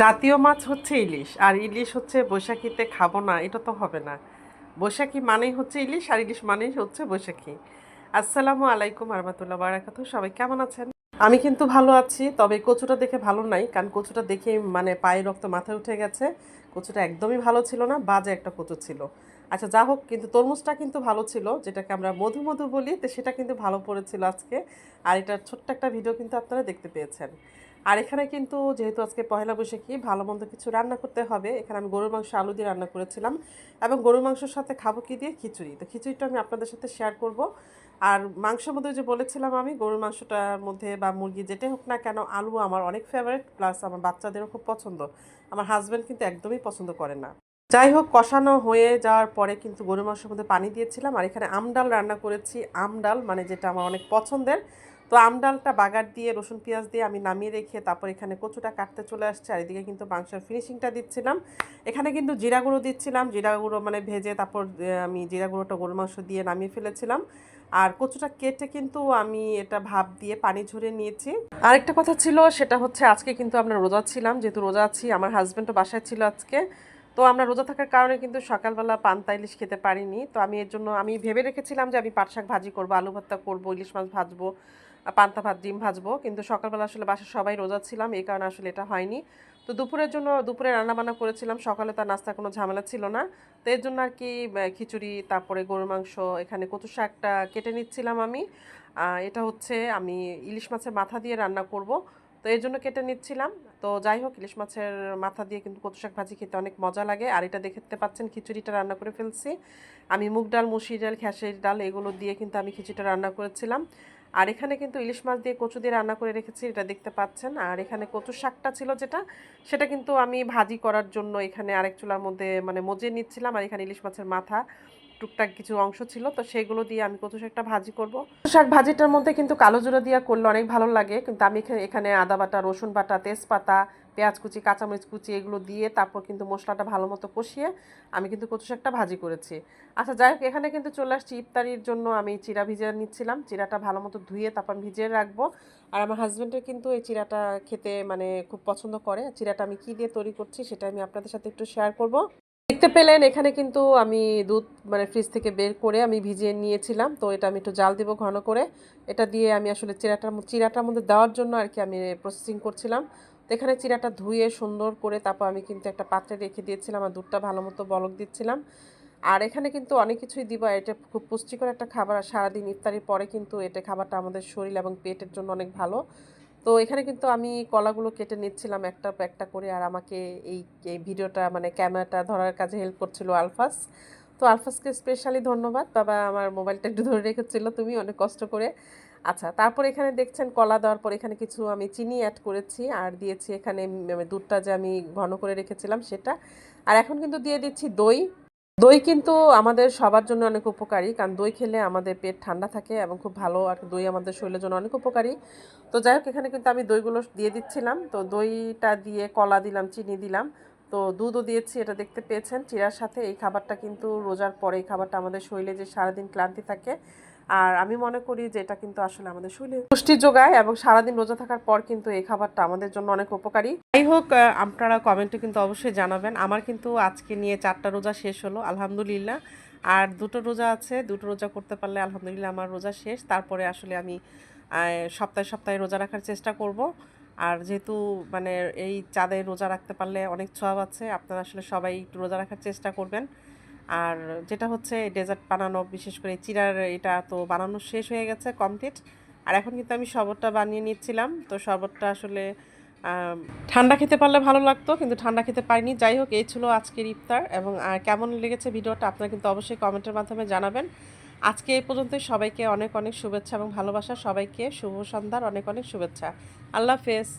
জাতীয় মাছ হচ্ছে ইলিশ, আর ইলিশ হচ্ছে বৈশাখীতে খাব না, এটা তো হবে না। বৈশাখী মানেই হচ্ছে ইলিশ, আর ইলিশ মানেই হচ্ছে বৈশাখী। আসসালামু আলাইকুম আরহামতুল্লাহ বারাকাতু সবাই কেমন আছেন? আমি কিন্তু ভালো আছি, তবে কচুটা দেখে ভালো নাই, কারণ কচুটা দেখে মানে পায়ে রক্ত মাথায় উঠে গেছে। কচুটা একদমই ভালো ছিল না, বাজে একটা কচু ছিল। আচ্ছা যা হোক, কিন্তু তরমুজটা কিন্তু ভালো ছিল, যেটাকে আমরা মধু মধু বলি, তো সেটা কিন্তু ভালো পড়েছিল আজকে। আর এটার ছোট্ট একটা ভিডিও কিন্তু আপনারা দেখতে পেয়েছেন। আর এখানে কিন্তু যেহেতু আজকে পয়লা বৈশাখী, ভালো মন্দ কিছু রান্না করতে হবে। এখানে আমি গরুর মাংস, আলু দিয়ে রান্না করেছিলাম এবং গরুর মাংসের সাথে খাব কি দিয়ে? খিচুড়ি। তো খিচুড়িটা আমি আপনাদের সাথে শেয়ার করব। আর মাংসের মধ্যে যে বলেছিলাম আমি, গরুর মাংসটার মধ্যে বা মুরগি যেটাই হোক না কেন, আলু আমার অনেক ফেভারিট প্লাস আমার বাচ্চাদেরও খুব পছন্দ। আমার হাজব্যান্ড কিন্তু একদমই পছন্দ করে না। যাই হোক, কষানো হয়ে যাওয়ার পরে কিন্তু গরুর মাংসের মধ্যে পানি দিয়েছিলাম। আর এখানে আমডাল রান্না করেছি। আমডাল মানে যেটা আমার অনেক পছন্দের। তো আমডালটা বাগার দিয়ে, রসুন পেঁয়াজ দিয়ে আমি নামিয়ে রেখে তারপর এখানে কচুটা কাটতে চলে আসছে। আর এদিকে কিন্তু মাংসের ফিনিশিংটা দিচ্ছিলাম। এখানে কিন্তু জিরা গুঁড়ো দিচ্ছিলাম। জিরা গুঁড়ো মানে ভেজে তারপর আমি জিরা গুঁড়োটা গরুর মাংস দিয়ে নামিয়ে ফেলেছিলাম। আর কচুটা কেটে কিন্তু আমি এটা ভাপ দিয়ে পানি ঝরিয়ে নিয়েছি। আরেকটা কথা ছিল, সেটা হচ্ছে আজকে কিন্তু আমরা রোজা ছিলাম। যেহেতু রোজা আছি, আমার হাজব্যান্ডও বাসায় ছিল আজকে। তো আমরা রোজা থাকার কারণে কিন্তু সকালবেলা পান্তা ইলিশ খেতে পারিনি। তো আমি এর জন্য, আমি ভেবে রেখেছিলাম যে আমি পাট শাক ভাজি করব, আলু ভর্তা করব, ইলিশ মাছ ভাজবো। পান্তা ভাত, ডিম ভাজবো। কিন্তু সকালবেলা আসলে বাসার সবাই রোজা ছিলাম, এই কারণে আসলে এটা হয়নি। তো দুপুরের জন্য দুপুরে রান্নাবান্না করেছিলাম, সকালে তার নাস্তা কোনো ঝামেলা ছিল না। তো এর জন্য আর কি খিচুড়ি, তারপরে গরুর মাংস, এখানে কচু শাকটা কেটে নিচ্ছিলাম আমি। এটা হচ্ছে আমি ইলিশ মাছের মাথা দিয়ে রান্না করব। তো এর জন্য কেটে নিচ্ছিলাম। তো যাই হোক, ইলিশ মাছের মাথা দিয়ে কিন্তু কচু শাক ভাজি খেতে অনেক মজা লাগে। আর এটা দেখতে পাচ্ছেন, খিচুড়িটা রান্না করে ফেলছি। আমি মুগ ডাল, মুসুরি ডাল খেসের ডাল, এগুলো দিয়ে কিন্তু আমি খিচুড়িটা রান্না করেছিলাম। আর এখানে কিন্তু ইলিশ মাছ দিয়ে কচু দিয়ে রান্না করে রেখেছি, এটা দেখতে পাচ্ছেন। আর এখানে কচু শাকটা ছিল যেটা, সেটা কিন্তু আমি ভাজি করার জন্য এখানে আরেক চুলার মধ্যে মানে মজে নিচ্ছিলাম, আর এখানে ইলিশ মাছের মাথা টুকটাক কিছু অংশ ছিল। তো সেগুলো দিয়ে আমি কচু শাকটা ভাজি করব। কচু শাক ভাজিটার মধ্যে কিন্তু কালো জিরা দিয়ে করলে অনেক ভালো লাগে, কিন্তু আমি এখানে আদা বাটা, রসুন বাটা, তেজপাতা পেঁয়াজ কুচি, কাঁচামরিচ কুচি এগুলো দিয়ে তারপর কিন্তু মশলাটা ভালো মতো কষিয়ে আমি কিন্তু কচু শাকটা ভাজি করেছি। আচ্ছা যাই হোক, এখানে কিন্তু চলে আসছি ইফতারির জন্য। আমি চিরা ভিজিয়ে নিচ্ছিলাম, চিরাটা ভালো মতো ধুয়ে তারপর ভিজিয়ে রাখব। আর আমার হাজব্যান্ডের কিন্তু এই চিরাটা খেতে মানে খুব পছন্দ করে। চিরাটা আমি কী দিয়ে তৈরি করছি সেটা আমি আপনাদের সাথে একটু শেয়ার করব। দেখতে পেলেন, এখানে কিন্তু আমি দুধ মানে ফ্রিজ থেকে বের করে আমি ভিজিয়ে নিয়েছিলাম। তো এটা আমি একটু জাল দিব ঘন করে। এটা দিয়ে আমি আসলে চিরাটার চিরাটার মধ্যে দেওয়ার জন্য আর কি আমি প্রসেসিং করছিলাম। তো এখানে চিরাটা ধুয়ে সুন্দর করে তারপর আমি কিন্তু একটা পাত্রে রেখে দিয়েছিলাম আর দুধটা ভালো মতো বলক দিচ্ছিলাম। আর এখানে কিন্তু অনেক কিছুই দিব এটা খুব পুষ্টিকর একটা খাবার আর সারাদিন ইফতারির পরে কিন্তু এটা খাবারটা আমাদের শরীর এবং পেটের জন্য অনেক ভালো। তো এখানে কিন্তু আমি কলাগুলো কেটে নিচ্ছিলাম একটা একটা করে আর আমাকে এই ভিডিওটা মানে ক্যামেরাটা ধরার কাজে হেল্প করছিল আলফাস। তো আলফাসকে স্পেশালি ধন্যবাদ। বাবা আমার মোবাইলটা একটু ধরে রেখেছিল, তুমি অনেক কষ্ট করে। আচ্ছা তারপর এখানে দেখছেন কলা দেওয়ার পর এখানে কিছু আমি চিনি অ্যাড করেছি, আর দিয়েছি এখানে দুধটা যে আমি ঘন করে রেখেছিলাম সেটা। আর এখন কিন্তু দিয়ে দিচ্ছি দই। দই কিন্তু আমাদের সবার জন্য অনেক উপকারী, কারণ দই খেলে আমাদের পেট ঠান্ডা থাকে এবং খুব ভালো, আর দই আমাদের শরীরের জন্য অনেক উপকারী। তো যাই হোক, এখানে কিন্তু আমি দইগুলো দিয়ে দিচ্ছিলাম। তো দইটা দিয়ে কলা দিলাম, চিনি দিলাম। তো দুধও দিয়েছি, এটা দেখতে পেয়েছেন। চিরার সাথে এই খাবারটা কিন্তু রোজার পরে এই খাবারটা আমাদের শরীরে যে সারাদিন ক্লান্তি থাকে আর আমি মনে করি যে এটা কিন্তু আসলে আমাদের শরীরে পুষ্টি যোগায় এবং সারাদিন রোজা থাকার পর কিন্তু এই খাবারটা আমাদের জন্য অনেক উপকারী। যাই হোক আপনারা কমেন্টে কিন্তু অবশ্যই জানাবেন। আমার কিন্তু আজকে নিয়ে চারটা রোজা শেষ হলো, আলহামদুলিল্লাহ। আর দুটো রোজা আছে, দুটো রোজা করতে পারলে আলহামদুলিল্লাহ আমার রোজা শেষ। তারপরে আসলে আমি সপ্তাহে সপ্তাহে রোজা রাখার চেষ্টা করব। আর যেহেতু মানে এই চাঁদে রোজা রাখতে পারলে অনেক ছোঁয়াব আছে, আপনারা আসলে সবাই একটু রোজা রাখার চেষ্টা করবেন। আর যেটা হচ্ছে ডেজার্ট বানানো, বিশেষ করে চিরার এটা তো বানানো শেষ হয়ে গেছে কমপ্লিট আর এখন কিন্তু আমি শরবতটা বানিয়ে নিচ্ছিলাম, তো শরবতটা আসলে ঠান্ডা খেতে পারলে ভালো লাগতো, কিন্তু ঠান্ডা খেতে পারিনি। যাই হোক, এই ছিল আজকের ইফতার এবং কেমন লেগেছে ভিডিওটা আপনারা কিন্তু অবশ্যই কমেন্টের মাধ্যমে জানাবেন। আজকে এই পর্যন্তই, সবাইকে অনেক অনেক শুভেচ্ছা এবং ভালোবাসা, সবাইকে শুভ সন্ধ্যার অনেক অনেক শুভেচ্ছা। আল্লাহ হাফেজ।